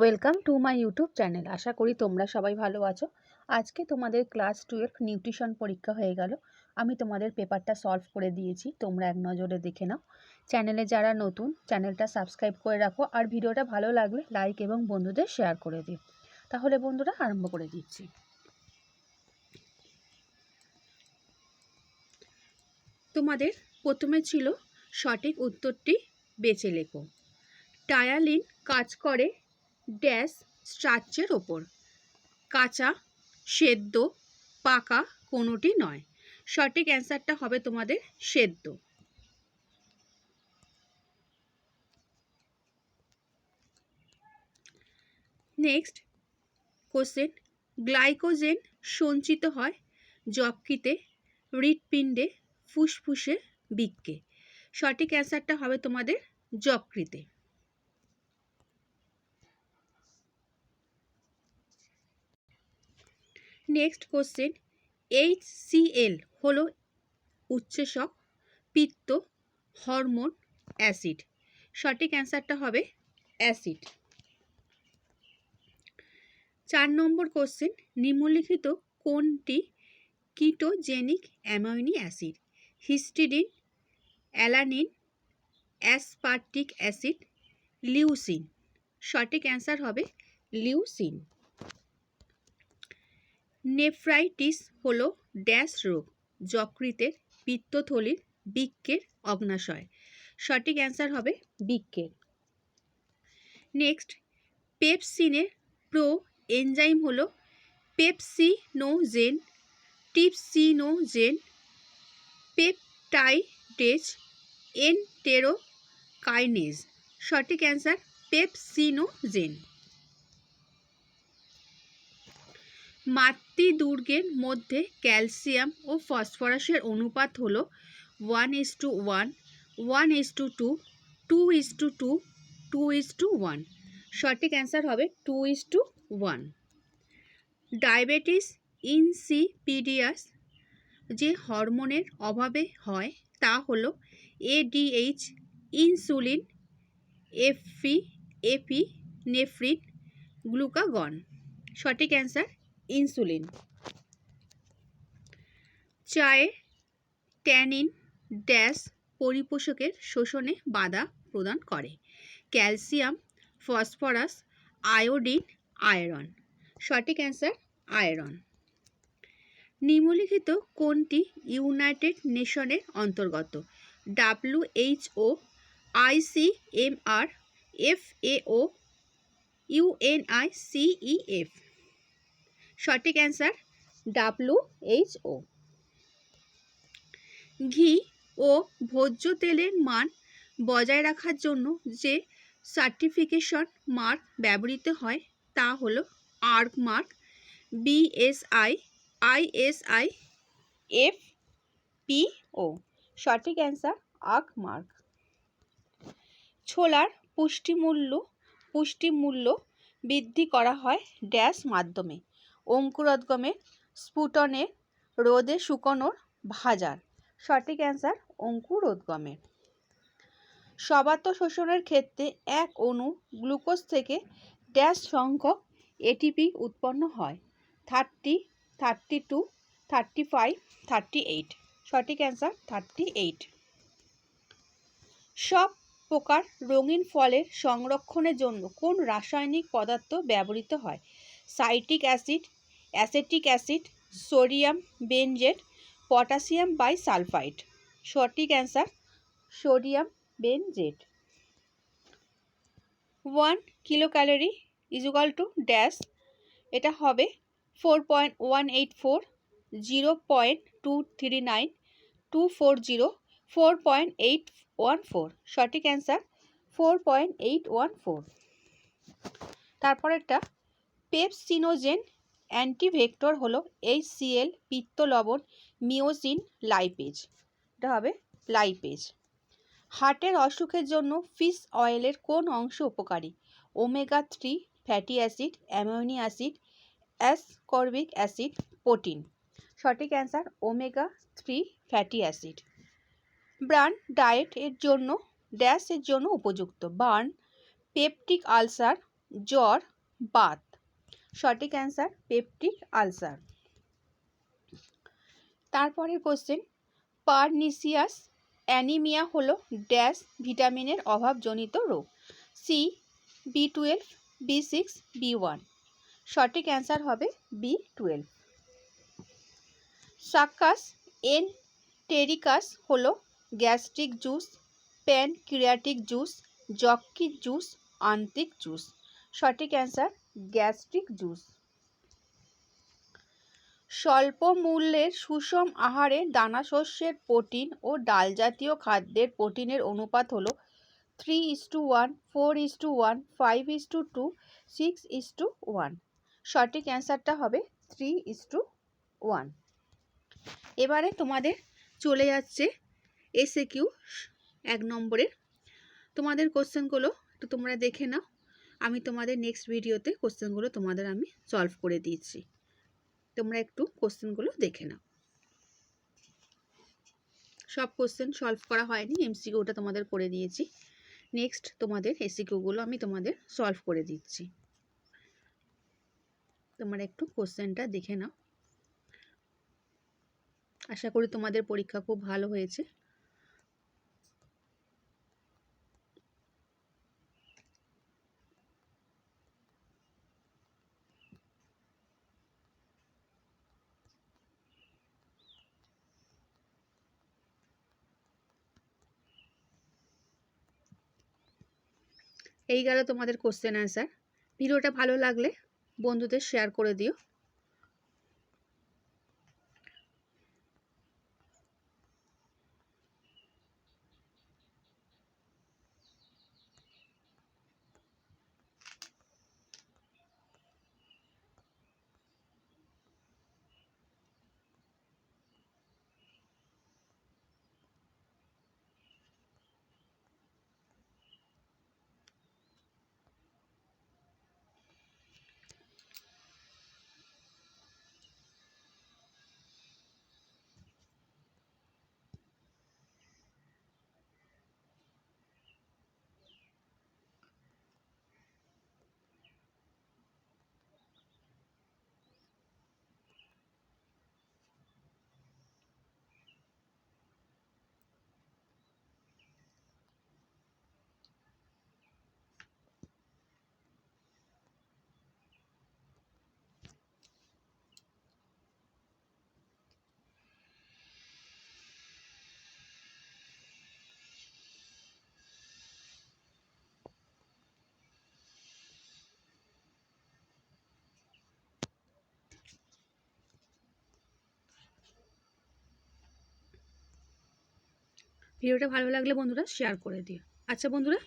Welcome to my YouTube channel আশা করি তোমরা সবাই ভালো আছো। আজকে তোমাদের ক্লাস টুয়েলভ নিউট্রিশন পরীক্ষা হয়ে গেল। আমি তোমাদের পেপারটা সলভ করে দিয়েছি। তোমরা এক নজরে দেখে নাও। চ্যানেলে যারা নতুন চ্যানেলটা সাবস্ক্রাইব করে রাখো। আর ভিডিওটা ভালো লাগলে লাইক এবং বন্ধুদের শেয়ার করে দিও। তাহলে বন্ধুরা আরম্ভ করে দিচ্ছি। তোমাদের প্রথমে ছিল সঠিক উত্তরটি বেছে লেখো। টায়ালিন কাজ করে ড্যাশ স্ট্রাকচার ওপর। কাঁচা, সেদ্ধ, পাকা কোনোটি নয়। সঠিক অ্যান্সারটা হবে তোমাদের সেদ্ধ। নেক্সট কোশ্চেন, গ্লাইকোজেন সঞ্চিত হয় যকৃতে হৃৎপিণ্ডে ফুসফুসে বৃক্কে সঠিক অ্যান্সারটা হবে তোমাদের যকৃতে। Next question H C L হলো উচ্চেশক পিত্ত হরমোন অ্যাসিড। সঠিক অ্যান্সারটা হবে অ্যাসিড। চার নম্বর কোশ্চেন নিম্নলিখিত কোনটি ketogenic amino acid? Histidine, alanine, aspartic acid, leucine. সঠিক অ্যান্সার হবে লিউসিন। নেফ্রাইটিস হল ড্যাশ রোগ যকৃতের পিত্তথলির বৃক্কের অগ্নাশয়। সঠিক অ্যান্সার হবে বৃক্কের। নেক্সট পেপসিনের প্রো এনজাইম হল পেপসিনোজেন, টিপসিনোজেন, পেপটাইডেজ, এনটেরোকাইনেজ। সঠিক অ্যান্সার পেপসিনোজেন। মাতৃদুর্গের মধ্যে ক্যালসিয়াম ও ফসফরাসের অনুপাত হলো one is to one one is to two two is to two two is to one. সঠিক অ্যান্সার হবে two is to one. Diabetes insipidus যে হরমোনের অভাবে হয় তা হলো এডিএইচ, ইনসুলিন, এফি এপি নেফ্রিন গ্লুকাগন। সঠিক অ্যান্সার ইনসুলিন। চায়ে ট্যানিন, ড্যাশ পরিপোষকের শোষণে বাধা প্রদান করে। Calcium, phosphorus, iodine, iron. সঠিক অ্যান্সার, আয়রন। নিম্নলিখিত কোনটি ইউনাইটেড নেশনের অন্তর্গত? ডাব্লিউএইচও আইসিএমআর এফএও ইউএনআইসিইএফ সঠিক অ্যান্সার ডাব্লু এইচ ও। ঘি ও ভোজ্য তেলের মান বজায় রাখার জন্য যে সার্টিফিকেশন মার্ক ব্যবহৃত হয় তা হলো ark mark BSI ISI F P O. সঠিক অ্যান্সার আর্ক মার্ক। ছোলার পুষ্টিমূল্য পুষ্টিমূল্য বৃদ্ধি করা হয় ড্যাশ মাধ্যমে। অঙ্কুরোদ্গমের স্ফুটনে রোদে শুকোনোর ভাজার। সঠিক অ্যান্সার অঙ্কুরোদ্গমের সবাত শোষণের ক্ষেত্রে এক অণু গ্লুকোজ থেকে ড্যাশ সংখ্যক এটিপি উৎপন্ন হয়। Thirty thirty two, thirty five, thirty eight. সঠিক অ্যান্সার, থার্টি এইট। সব প্রকার রঙিন ফলের সংরক্ষণের জন্য কোন রাসায়নিক পদার্থ ব্যবহৃত হয়? Citric acid acetic acid, sodium benzoate, potassium bi sulphide. সঠিক answer, sodium benzoate. One kilo calorie equal to dash, এটা হবে four point one eight four, zero point two three nine, two four zero, four point eight one four. সঠিক answer, four point eight one four. তারপরেরটা pepsinogen activator হলো HCL পিত্ত লবণ myosin lipase এটা হবে lipase হার্টের অসুখের জন্য ফিশ অয়েলের কোন অংশ উপকারী? Omega three fatty acid, amino acid, ascorbic acid, protein. সঠিক answer omega three fatty acid. Bran diet এর জন্য, ড্যাশ এর জন্য উপযুক্ত। বার্ন, পেপটিক আলসার, জ্বর, বাত। সঠিক অ্যান্সার পেপটিক আলসার। তারপরের কোশ্চেন পারনিসিয়াস অ্যানিমিয়া হলো ড্যাশ ভিটামিনের অভাবজনিত রোগ। C B twelve B six B one সঠিক অ্যান্সার হবে B twelve succus entericus হলো গ্যাস্ট্রিক জুস, প্যানক্রিয়াটিক জুস যকৃত জুস, আন্তিক জুস। সঠিক অ্যান্সার গ্যাস্ট্রিক জুস। স্বল্প মূল্যের সুষম আহারে দানা শস্যের প্রোটিন ও ডাল জাতীয় খাদ্যের প্রোটিনের অনুপাত হলো three is to one four is to one five is to two six is to one সঠিক অ্যান্সারটা হবে থ্রি ইস টু ওয়ান এবারে তোমাদের চলে যাচ্ছে এসে কিউ এক নম্বরের। তোমাদের কোশ্চেনগুলো একটু তোমরা দেখে নাও। আমি তোমাদের নেক্সট ভিডিওতে কোশ্চেনগুলো তোমাদের আমি সলভ করে দিয়েছি। তোমরা একটু কোশ্চেনগুলো দেখে নাও। সব কোশ্চেন সলভ করা হয়নি এমসিকিউটা তোমাদের করে দিয়েছি। নেক্সট তোমাদের এসিকিউগুলো আমি তোমাদের সলভ করে দিচ্ছি। তোমরা একটু কোশ্চেনটা দেখে নাও। আশা করি তোমাদের পরীক্ষা খুব ভালো হয়েছে। এই গেল তোমাদের কোশ্চেন অ্যান্সার ভিডিওটা ভালো লাগলে বন্ধুদের শেয়ার করে দিও। ভিডিওটা ভালো লাগলে বন্ধুরা শেয়ার করে দিও। আচ্ছা বন্ধুরা